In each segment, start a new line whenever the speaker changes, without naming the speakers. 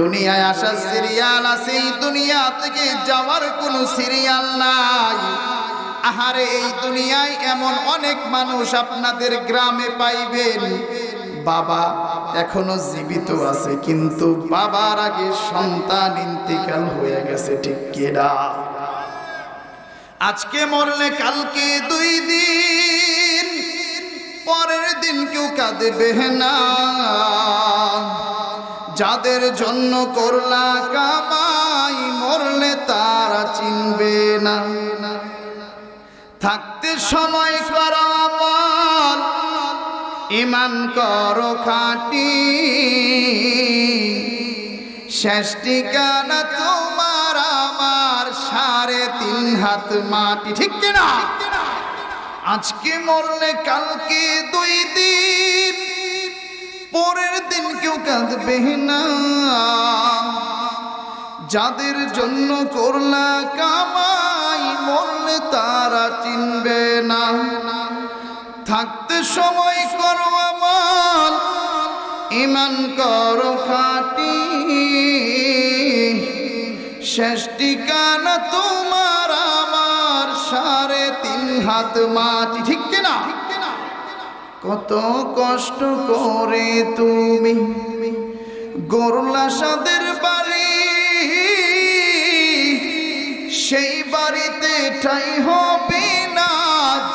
দুনিয়ায় আসার সিরিয়াল আছে, এই দুনিয়া থেকে যাওয়ার কোনো সিরিয়াল নাই। আহারে, এই দুনিয়ায় এমন অনেক মানুষ আপনাদের গ্রামে পাইবেন। বাবা এখনও জীবিত আছে, কিন্তু বাবার আগে সন্তান ইন্তিকাল হয়ে গেছে, ঠিক কিনা আজকে মরলে কালকে দুই দিন, পরের দিন কেউ কাঁদবে না। যাদের জন্য করলা কামাই, মরলে তারা চিনবে না। থাকতে সময় করা ইমান করো খাটি। শেষ ঠিকানা তোমার, আমার সাড়ে তিন হাত মাটি। ঠিক কিনা? আজকে মরলে কালকে দুই দিন পরের দিন কেউ কাঁদবে না। যাদের জন্য করলা কামাই, মরলে তারা চিনবে না। থাকতে সময় করো আমার ইমান করো খাটি। শেষ ঠিকানা তোমার আমার, সাড়ে তিন হাত মাটি, ঠিক কিনা? কত কষ্ট করে তুমি গরলা সাদের বাড়ি, সেই বাড়িতে ঠাই হবে না,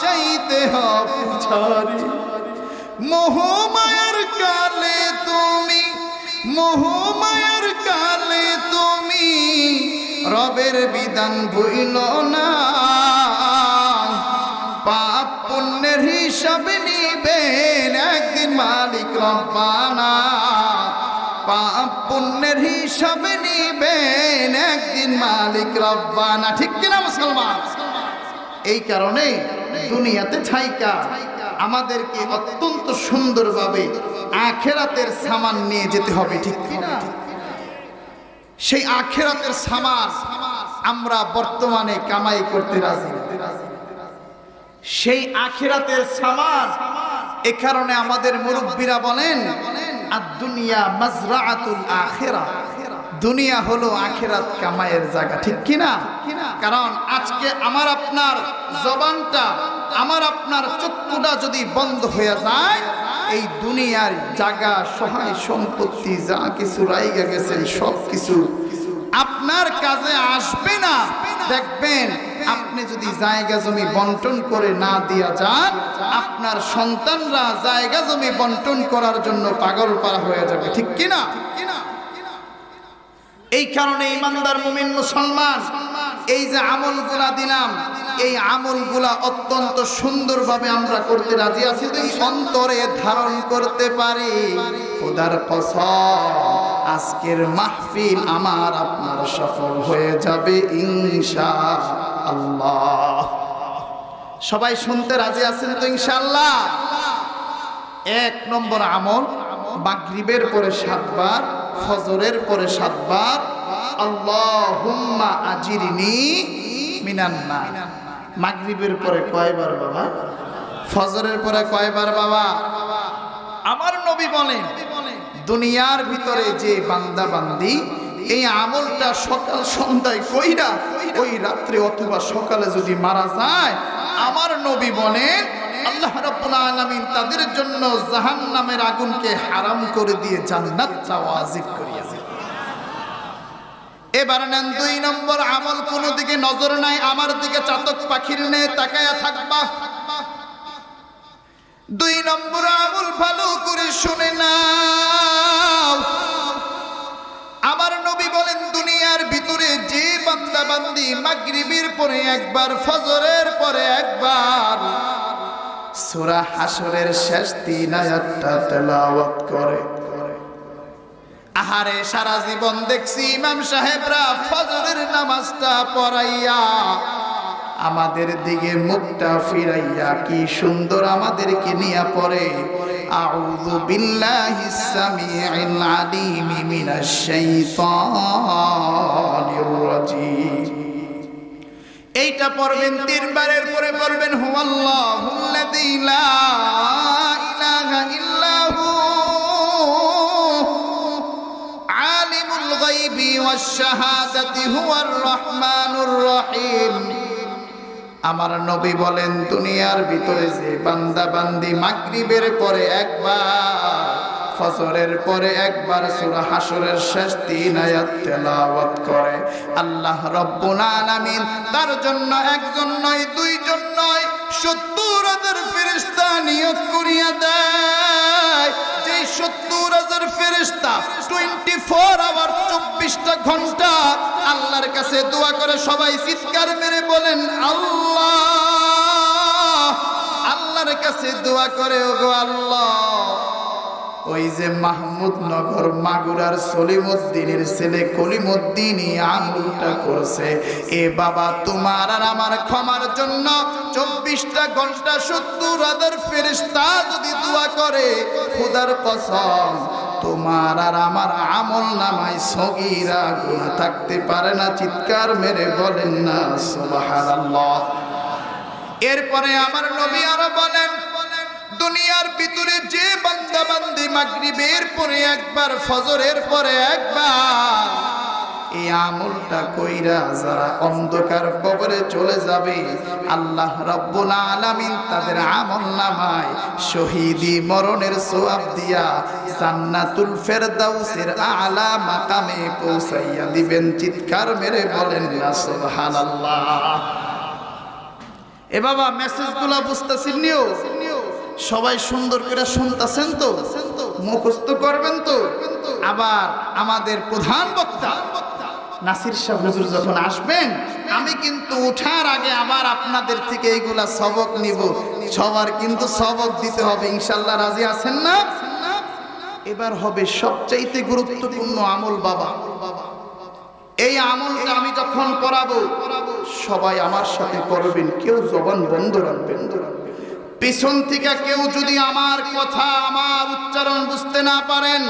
চাইতে হবে ছাড়ি মোহমায়ার কালে তুমি, মোহমায়ার কালে তুমি রবের বিধান ভইল না। পাপ হিসাব নিবেন একদিন মালিক রব্বানা। পাপ পুণ্যের হিসাব নিবেন একদিন মালিক রব্বানা। ঠিক কিনা মুসলমান? এই কারণে দুনিয়াতে ছাইকা আমাদেরকে অত্যন্ত সুন্দরভাবে আখেরাতের সামান নিয়ে যেতে হবে, ঠিক কিনা? সেই আখেরাতের সামান আমরা বর্তমানে কামাই করতে রাজি। সেই আখেরাতের সামান। এ কারণে আমাদের মুরব্বীরা বলেন আর দুনিয়া মাজরাআতুল আখেরা। দুনিয়া হলো আখেরাত কামাইয়ের জায়গা, ঠিক কিনা কারণ আজকে আমার আপনার জবানটা, আমার আপনার চক্ষুটা যদি বন্ধ হয়ে যায়, এই দুনিয়ার জায়গা সহায় সম্পত্তি যা কিছু রাইগা গেছেন সব কিছু আপনার কাজে আসবে না। দেখবেন, আপনি যদি জায়গা জমি বন্টন করে না দিয়া যান, আপনার সন্তানরা জায়গা জমি বন্টন করার জন্য পাগল পারা হয়ে যাবে, ঠিক কিনা এই কারণে ইমানদার মুমিন মুসলমান, এই যে আমলগুলা দিলাম এই আমলগুলা অত্যন্ত সুন্দরভাবে আমরা করতে রাজি আছি অন্তরে ধারণ করতে পারি। খোদার কসম, আজকের মাহফিল আমার আপনার সফল হয়ে যাবে ইনশা আল্লাহ সবাই শুনতে রাজি আছেন তো ইনশাআল্লাহ? এক নম্বর আমল, মাগরিবের পরে সাতবার, ফজরের পরে সাতবার, আল্লাহুম্মা আজিরিনি মিনান্না মাগরিবের পরে কয়বার বাবা ফজরের পরে কয়বার বাবা আমার নবী বলেন, দুনিয়ার ভিতরে যে বান্দা বান্দি এই আমলটা সকাল সন্ধ্যায় কইরা ওই রাত্রে অথবা সকালে যদি মারা যায়, আমার নবী বলেন, আল্লাহ রাব্বুল আলামিন তাদের জন্য জাহান্নামের আগুনকে হারাম করে দিয়ে জান্নাত ওয়াজিব করিয়া দেন। এবার নেন দুই নম্বর আমল, কোন দিকে নজর নাই, আমার দিকে চাতক পাখির নে তাকায়া থাকবা। দুই নম্বর আমল ভালো করে শুনে নাও। আমার নবী বলেন, দুনিয়ার ভিতরে যে বান্দা বান্দি মাগরিবের পরে একবার, ফজরের পরে একবার, সূরা হাসরের শেষ তিন আয়াতটা তেলাওয়াত করে। আহারে সারা জীবন দেখছি ইমাম সাহেবরা ফজরের নামাজটা পড়াইয়া আমাদের দিকে মুখটা ফিরাইয়া কি সুন্দর আমাদেরকে নিয়ে পড়ে। আউযু বিল্লাহিস সামিউল আলিম মিনাশ শাইতানির এইটা পড়বেন তিনবারের পরে পড়বেন হুয়াল্লাহুল্লাযী লা আমার নবী বলেন, দুনিয়ার ভিতরে যে বান্দা বান্দি মাগরিবের পরে একবার পরে একবার, সূরা হাসরের শেষ তিন করে। আল্লাহ রব্বুল তার জন্য একজন নয়, দুইজন নয়, সত্তর হাজার নিয়োগ করিয়া দেয় সত্তর হাজার ফেরেশতা টোয়েন্টি ফোর আওয়ার চব্বিশটা ঘণ্টা আল্লাহর কাছে দোয়া করে সবাই চিৎকার মেরে বলেন, আল্লাহ, আল্লাহর কাছে দোয়া করে ওগো আল্লাহ। ওই যে মাহমুদ নগর মাগুরার সলিমুদ্দিনের ছেলে কলিমুদ্দিনই আমলটা করছে। এ বাবা, তোমার আর আমার ক্ষমার জন্য চব্বিশটা ঘণ্টা সত্তর হাজার ফেরিস্তা যদি দোয়া করে, খুদার কসম, তোমার আর আমার আমল নামায় সগিরা গুণা থাকতে পারে না, চিৎকার মেরে বলেন না, সুবহানাল্লাহ। এরপরে আমার নবী আরও বলেন দুনিয়ার ভিতরে যে বান্দা বান্দি মাগরিবের পরে একবার, ফজরের পরে একবার, এই আমলটা কইরা যারা অন্ধকার কবরে চলে যাবে, আল্লাহ রব্বুল আলামিন তাদের আমল নামায় শহীদি মরণের সোয়াব দিয়া জান্নাতুল ফেরদাউসের আলা মাকামে পৌঁছাইয়া দিবেন। চিৎকার মেরে বলেন না সুবহানাল্লাহ। এ বাবা মেসেজগুলো বুঝতেছেন নিও? সবাই সুন্দর করে শুনতেছেন তো? মুখস্থ করবেন তো? আবার আমাদের প্রধান বক্তা নাসির শাহ হুজুর যখন আসবেন, আমি কিন্তু উঠার আগে আবার আপনাদের থেকে এইগুলা সবক নিব। সবার কিন্তু সবক দিতে হবে, ইনশাল্লাহ রাজি আছেন না? এবার হবে সবচাইতে গুরুত্বপূর্ণ আমল বাবা। এই আমলটা আমি যখন করাবো, সবাই আমার সাথে করবেন, কেউ জবান বন্ধ রাখবেন। পিছন থেকে কেউ যদি আমার কথা, আমার উচ্চারণ বুঝতে না পারেন,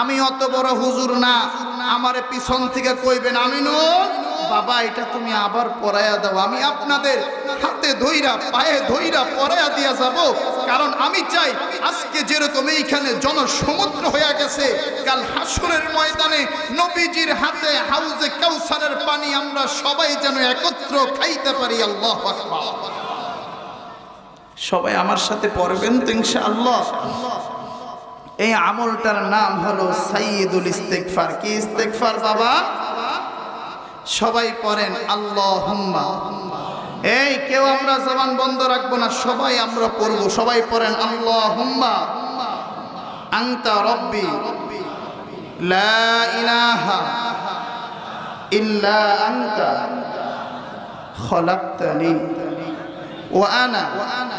আমি অত বড় হুজুর না। আমার পিছন থেকে কইবেন আমি নো বাবা, এটা তুমি আবার পড়াইয়া দাও। আমি আপনাদের হাতে ধইরা, পায়ে ধইরা পড়াইয়া দিয়া যাব। কারণ আমি চাই আজকে যেরকম এইখানে জনসমুদ্র হয়ে গেছে, কাল হাসরের ময়দানে নবীজির হাতে হাউজে কাউসারের পানি আমরা সবাই যেন একত্র খাইতে পারি। আল্লাহ আকবার। সবাই আমার সাথে পড়বেন তো ইনশাআল্লাহ। এই আমলটার নাম হলো সাইয়দুল ইস্তেগফার। কি ইস্তেগফার বাবা? সবাই পড়েন আল্লাহ এই কেউ আমরা জবান বন্ধ রাখব না, সবাই আমরা পড়ব। সবাই পড়েন আল্লাহ হুম্মা আংতা রব্বি। লা ইলাহা ইল্লা আংতা খলাকতানি। ওয়া আনা ওয়া আনা।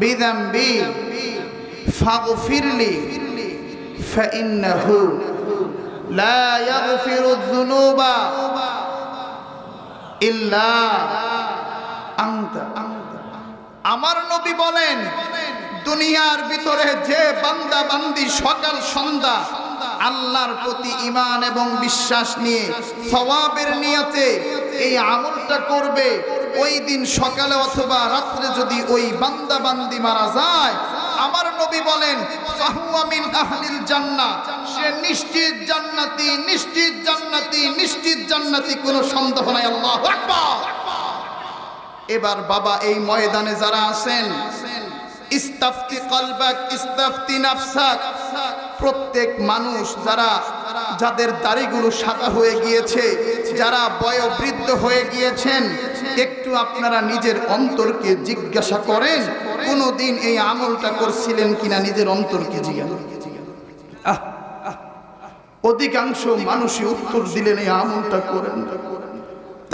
বিদাম্বি, ফাগফিরলি, ফাইন্নাহু লা ইয়াগফিরু যুনুবা ইল্লা আনতা। আমার নবী বলেন, দুনিয়ার ভিতরে যে বান্দা বান্দি সকাল সন্ধ্যা আল্লাহর প্রতি ইমান এবং বিশ্বাস নিয়ে সওয়াবের নিয়তে এই আমলটা করবে ওই দিন সকালে অথবা রাত্রে যদি ওই বান্দা বান্দি মারা যায়, আমার নবী বলেন, ফাহুয়া আহলিল জান্নাহ। সে নিশ্চিত জান্নাতি নিশ্চিত জান্নাতি নিশ্চিত জান্নাতি, কোনো সন্দেহ নাই, আল্লাহু এবার বাবা এই ময়দানে যারা আছেন, ইস্তাফতি কলবাক, ইস্তাফতি নাফসাক। প্রত্যেক মানুষ যারা, যাদের দাড়িগুলো সাদা হয়ে গিয়েছে, যারা বয়োবৃদ্ধ হয়ে গিয়েছেন, একটু আপনারা নিজের অন্তরকে জিজ্ঞাসা করেন, কোনোদিন এই আমলটা করছিলেন কিনা নিজের অন্তরকে জিজ্ঞাসা অধিকাংশ মানুষই উত্তর দিলেন, এই আমলটা করেন।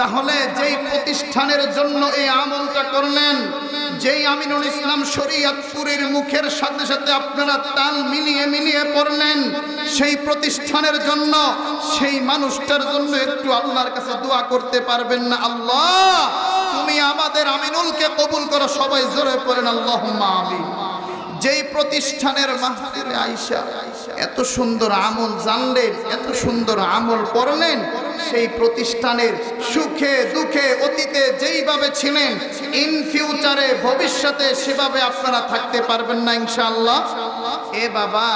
তাহলে যেই প্রতিষ্ঠানের জন্য এই আমলটা করলেন, যেই আমিনুল ইসলাম শরীয়তপুরের মুখের সাথে সাথে আপনারা তাল মিলিয়ে মিলিয়ে পড়লেন, সেই প্রতিষ্ঠানের জন্য, সেই মানুষটার জন্য একটু আল্লাহর কাছে দোয়া করতে পারবেন না। আল্লাহ, তুমি আমাদের আমিনুলকে কবুল করো, সবাই জোরে পড়েন আল্লাহ আমিন। যেই প্রতিষ্ঠানের মাহফিলে আইসা এত সুন্দর আমল জানলেন, এত সুন্দর আমল পড়লেন সেই প্রতিষ্ঠানের সুখে দুঃখে অতীতে যেইভাবে ছিলেন ইন ফিউচারে ভবিষ্যতে সেভাবে আপনারা থাকতে পারবেন না, ইনশাআল্লাহ। এ বাবা,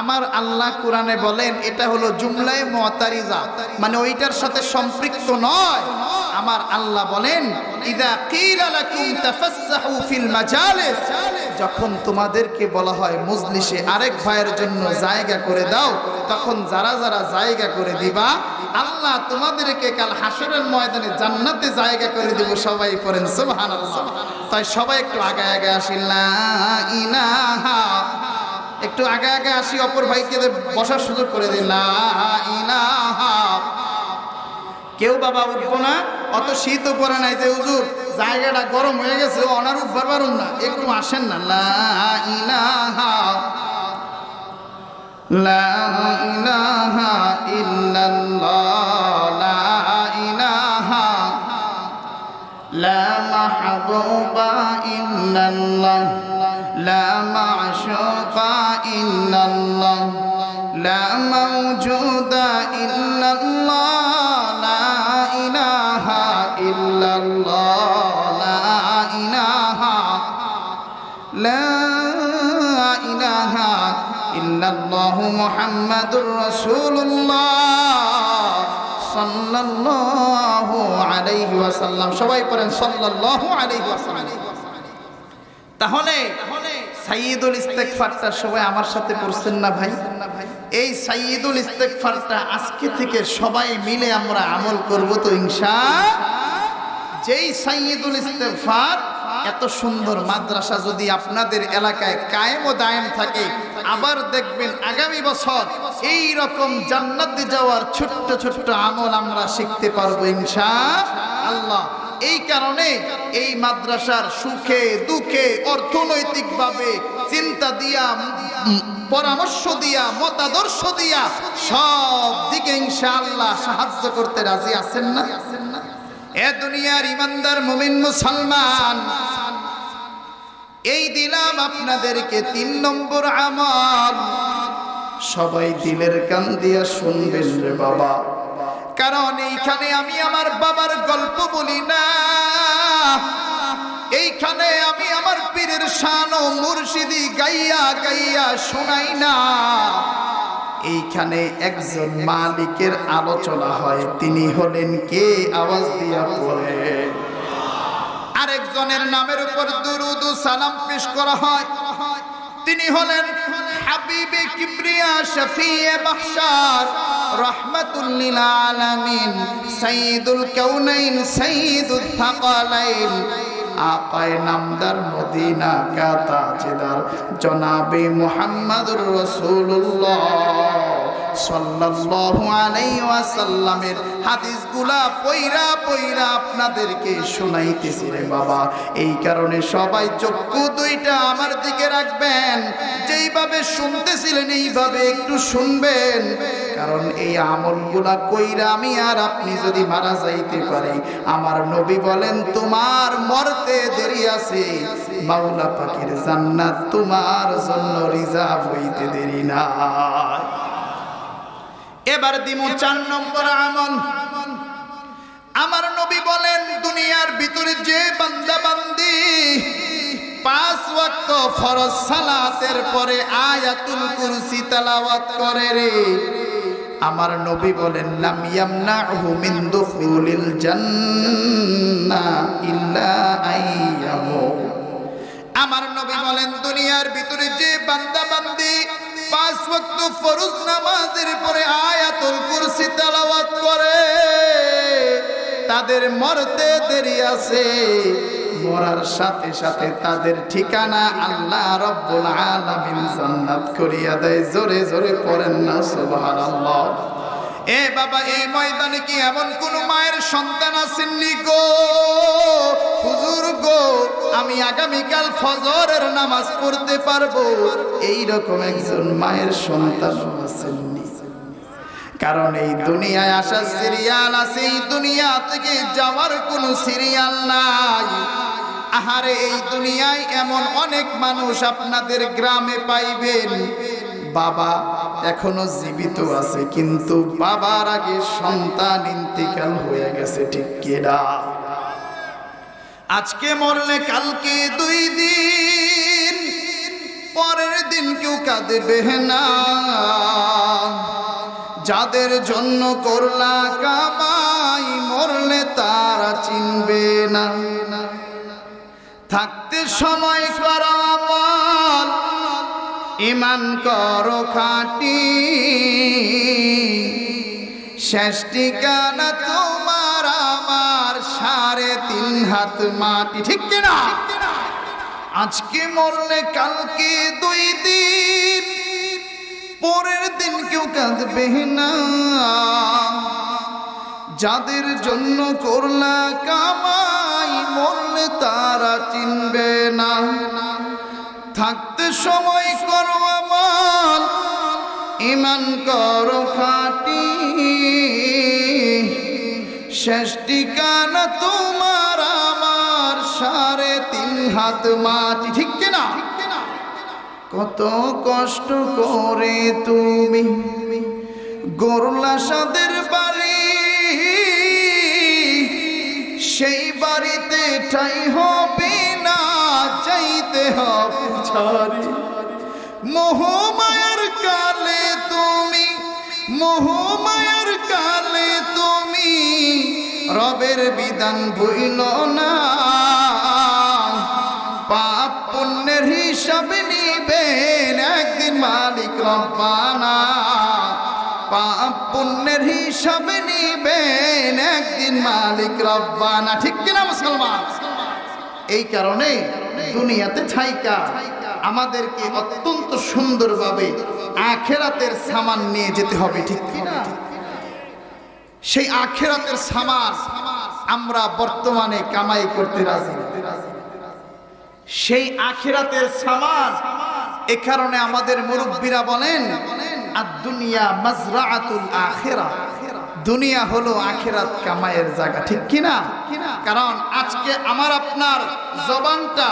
আমার আল্লাহ কোরআনে বলেন, এটা হলো জুমলায় মতারিজা মানে ওইটার সাথে সম্পৃক্ত নয়। আমার আল্লাহ বলেন যখন তোমাদেরকে বলা হয় মজলিসে আরেক ভাইয়ের জন্য জায়গা করে দাও, তখন যারা যারা জায়গা করে দিবা, আল্লাহ তোমাদেরকে কাল হাসরের ময়দানে জান্নাতে জায়গা করে দিব, সবাই পড়েন, সুবহানাল্লাহ। তাই সবাই একটু আগে আগে আসি, লা ইলাহা একটু আগে আগে আসি, অপর ভাইকে বসার সুযোগ করে দিন লা ইলাহা কেউ বাবা উঠবো না অত শীতও পরে নাই যে হুজুর, জায়গাটা গরম হয়ে গেছে, অনার উঠবার পারুন না। একটু আসেন না। লা ইলাহা লা ইলাহা ইল্লাল্লাহ, লা মাহবুবা ইল্লাল্লাহ, লা মাশুকা ইল্লাল্লাহ, লা মোহাম্মদুর রসুল্লাহ সাল্লাল্লাহু আলাইহি ওয়াসাল্লাম। সবাই পড়েন সাল্লাল্লাহু আলাইহি ওয়াসাল্লাম। তাহলে সাইয়দুল ইস্তেকফারটা সবাই আমার সাথে পড়ছেন না ভাই? এই সাইয়দুল ইস্তেকফারটা আজকে থেকে সবাই মিলে আমরা আমল করব তো ইনশা যেই সাইয়দুল ইস্তেকফার এত সুন্দর মাদ্রাসা যদি আপনাদের এলাকায় কায়েম ও দায়েম থাকে আবার দেখবেন আগামী বছর এই রকম জান্নাতে যাওয়ার ছোট্ট ছোট্ট আমল আমরা শিখতে পারব ইনশা আল্লাহ। এই কারণে এই মাদ্রাসার সুখে, দুঃখে, অর্থনৈতিকভাবে চিন্তা দিয়া, পরামর্শ দিয়া, মতাদর্শ দিয়া সব দিকে ইনশাআল্লাহ সাহায্য করতে রাজি আছেন না? এ দুনিয়ার ইমানদার মুমিন মুসলমান এই দিলাম আপনাদেরকে তিন নম্বর আমল। সবাই দিলের কান দিয়া শুনবেন রে বাবা। কারণ এইখানে আমি আমার বাবার গল্প বলি না। এইখানে আমি আমার পীরের শান ও মুর্শিদি গাইয়া গাইয়া শোনাই না। এইখানে একজন মালিকের আলোচনা হয়, তিনি হলেন কে? আওয়াজ দিয়া পড়ে আরেকজনের নামের উপর দুরুদ সালাম পেশ করা হয়। তিনি হলেন হাবিবে কিবরিয়া শফিয়ে বাহশার রহমাতুল লিল আলামিন সাইয়্যিদুল কাউনাইন সাইয়্যিদুল থাকালাইন আকায় নামদার মদিনা কা জনাবে মুহাম্মদুর রাসূলুল্লাহ। সাল্লাল্লাহু আলাইহি ওয়াসাল্লামের হাদিসগুলা পইরা পইরা আপনাদেরকে শোনাইতেছি রে বাবা। এই কারণে সবাই চক্ষু দুইটা আমার দিকে রাখবেন। যেইভাবে শুনতেছিলেন, এইভাবে একটু শুনবেন। কারণ এই আমলগুলা কইরা আমি আর আপনি যদি মারা যাইতে পারি, আমার নবী বলেন, তোমার মরতে দেরি আছে। মাওলা পাখির জান্নাত তোমার জন্য রিজার্ভ হইতে দেরি না এবার দিমু চার নম্বর আমল। আমার নবী বলেন দুনিয়ার ভিতরে যে বান্দা বান্দি পাঁচ ওয়াক্ত ফরজ সালাতের পরে আয়াতুল কুরসি তেলাওয়াত করে রে। আমার নবী বলেন লাম ইয়ামনাহু মিন দুখুলিল জান্নাহ ইল্লা আইয়ামু আমার নবী বলেন দুনিয়ার ভিতরে যে বান্দা ওয়াক্ত ফরজ নামাজের পরে আয়াতুল কুরসি তেলাওয়াত করে। তাদের মরতে দেরি আছে। মরার সাথে সাথে তাদের ঠিকানা আল্লাহ রব্বুল আলামিন জান্নাত করিয়া দেয়। জোরে জোরে পড়েন না, সুবহানাল্লাহ। এ বাবা, এই ময়দানে কি এমন কোন মায়ের সন্তান আসেননি গো? হুজুর গো, আমি আগামীকাল ফজরের নামাজ পড়তে পারব। এই রকম একজন মায়ের সন্তান আসেননি। কারণ এই দুনিয়ায় আসা সিরিয়াল আছে, এই দুনিয়া থেকে যাওয়ার কোনো সিরিয়াল নাই। আহারে, এই দুনিয়ায় এমন অনেক মানুষ আপনাদের গ্রামে পাইবেন। বাবা এখনও জীবিত আছে, কিন্তু বাবার আগে সন্তান ইন্তিকাল হয়ে গেছে, ঠিক কেডা আজকে মরলে কালকে দুই দিন, পরের দিন কেউ কাঁদবে না। যাদের জন্য করলা কামাই, মরলে তারা চিনবে না। থাকতে সময় করা ইমান করো খাটি। শেষ ঠিকানা তোমার আমার সাড়ে তিন হাত মাটি। ঠিক কিনা? আজকে মরলে কালকে দুই দিন। পরের দিন কেউ কাঁদবে না। যাদের জন্য করলা কামাই, মরলে তারা চিনবে না। থাকতে সময় করো আমার ইমান করো খাটি। শেষ ঠিকানা তোমার আমার সাড়ে তিন হাত মাটি, ঠিক কিনা কত কষ্ট করে তুমি গরলা সাদের বাড়ি, সেই বাড়িতে ঠাই হবে ছাড়ি মোহমায়ার কালে তুমি, মোহমায়ার কালে তুমি, রবের বিধান ভইল না। পাপ পুণ্যের হিসাব নিবেন একদিন মালিক রব্বানা। পাপ পুণ্যের হিসাব নিবেন একদিন মালিক রব্বানা। ঠিক কিনা মুসলমান? এই কারণে দুনিয়াতে ছাইকা আমাদেরকে অত্যন্ত সুন্দরভাবে আখেরাতের সামান নিয়ে যেতে হবে, ঠিক সেই আখেরাতের সামান আমরা বর্তমানে কামাই করতে রাজি। সেই আখেরাতের সামান এ কারণে আমাদের মুরব্বীরা বলেন আর দুনিয়া মাজরাআতুল আখেরা। দুনিয়া হলো আখেরাত কামাইয়ের জায়গা, ঠিক কিনা? কারণ আজকে আমার আপনার জবানটা,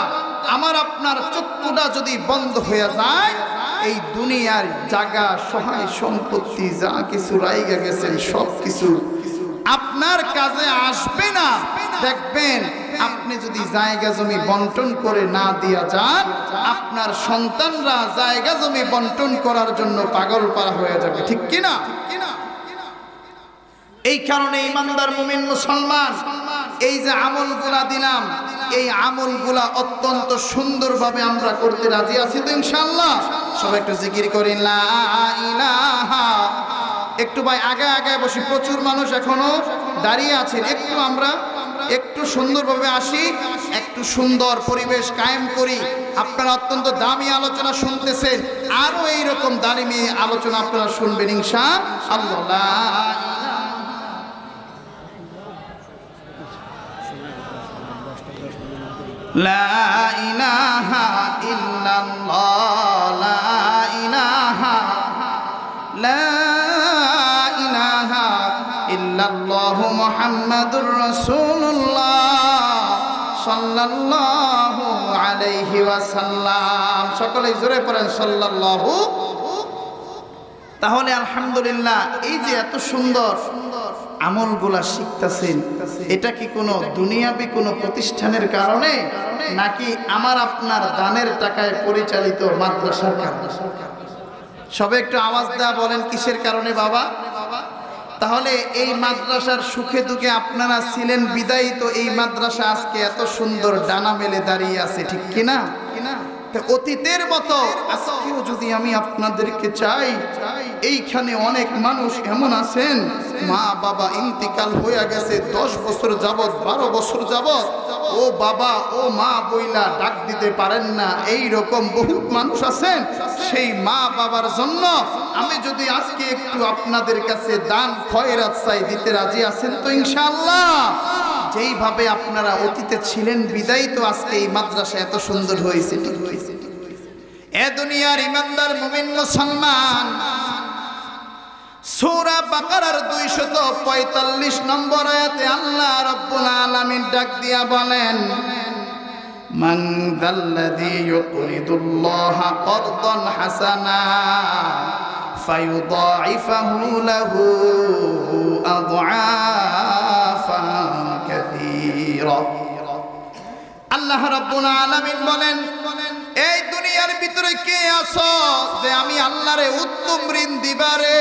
আমার আপনার চক্ষুটা যদি বন্ধ হয়ে যায়, এই দুনিয়ার জায়গা, সহায় সম্পত্তি, যা কিছু রাইগা গেছেন সব কিছু আপনার কাজে আসবে না। দেখবেন, আপনি যদি জায়গা জমি বন্টন করে না দিয়া যান, আপনার সন্তানরা জায়গা জমি বন্টন করার জন্য পাগল পারা হয়ে যাবে, ঠিক কিনা? এই কারণে ইমানদার মুমিন মুসলমান, এই যে আমলগুলা দিলাম, এই আমলগুলা অত্যন্ত সুন্দরভাবে আমরা করতে রাজি আছি তো ইনশাল্লাহ সবাই একটু জিকির করি একটু ভাই আগে আগে বসি, প্রচুর মানুষ এখনও দাঁড়িয়ে আছেন। একটু আমরা, একটু সুন্দরভাবে আসি, একটু সুন্দর পরিবেশ কায়েম করি। আপনারা অত্যন্ত দামি আলোচনা শুনতেছেন, আরও এইরকম দামি আলোচনা আপনারা শুনবেন ইনশা আল্লাহ لا إله إلا الله لا إله لا إله إلا الله محمد رسول الله صلى الله عليه وسلم সকলে জোরে পড়েন সাল্লাল্লাহু তাহলে আলহামদুলিল্লাহ এই যে এত সুন্দর আমলগুলা শিখতেছেন, এটা কি কোনো দুনিয়াবি কোনো প্রতিষ্ঠানের কারণে? নাকি আমার আপনার দানের টাকায় পরিচালিত মাদ্রাসার কারণে? সবে একটু আওয়াজ দেওয়া বলেন, কিসের কারণে বাবা? তাহলে এই মাদ্রাসার সুখে দুঃখে আপনারা ছিলেন বিদায়ী, তো এই মাদ্রাসা আজকে এত সুন্দর ডানা মেলে দাঁড়িয়ে আছে, ঠিক কিনা? তো অতীতের মতো আজকেও যদি আমি আপনাদেরকে চাই এইখানে অনেক মানুষ এমন আছেন, মা বাবা ইন্তিকাল হয়ে গেছে, দশ বছর যাবৎ, বারো বছর যাবৎ। ও বাবা, ও মা বইলা ডাক দিতে পারেন না এই রকম বহুত মানুষ আছেন। সেই মা বাবার জন্য আমি যদি আজকে একটু আপনাদের কাছে দান, খয়রাত চাই, দিতে রাজি আছেন তো ইনশাআল্লাহ? যেইভাবে আপনারা অতীতে ছিলেন, বিদায় তো আজকে এই মাদ্রাসা এত সুন্দর হয়েছে, ঠিক হয়েছে এ দুনিয়ার ইমানদার মুমিন মুসলমান সূরা বাকারার 245 নম্বর আয়াতে আল্লাহ রাব্বুল আলামিন ডাক দিয়া বলেন, মান যাল্লাযী ইউকরিদুল্লাহ করদান হাসানা, ফায়ুদাইফাহু লাহু আযআফান কাসীরা। আল্লাহ রাব্বুল আলামিন বলেন এই দুনিয়ার ভিতরে কে আস যে আমি আল্লাহরে উত্তম ঋণ দিবারে?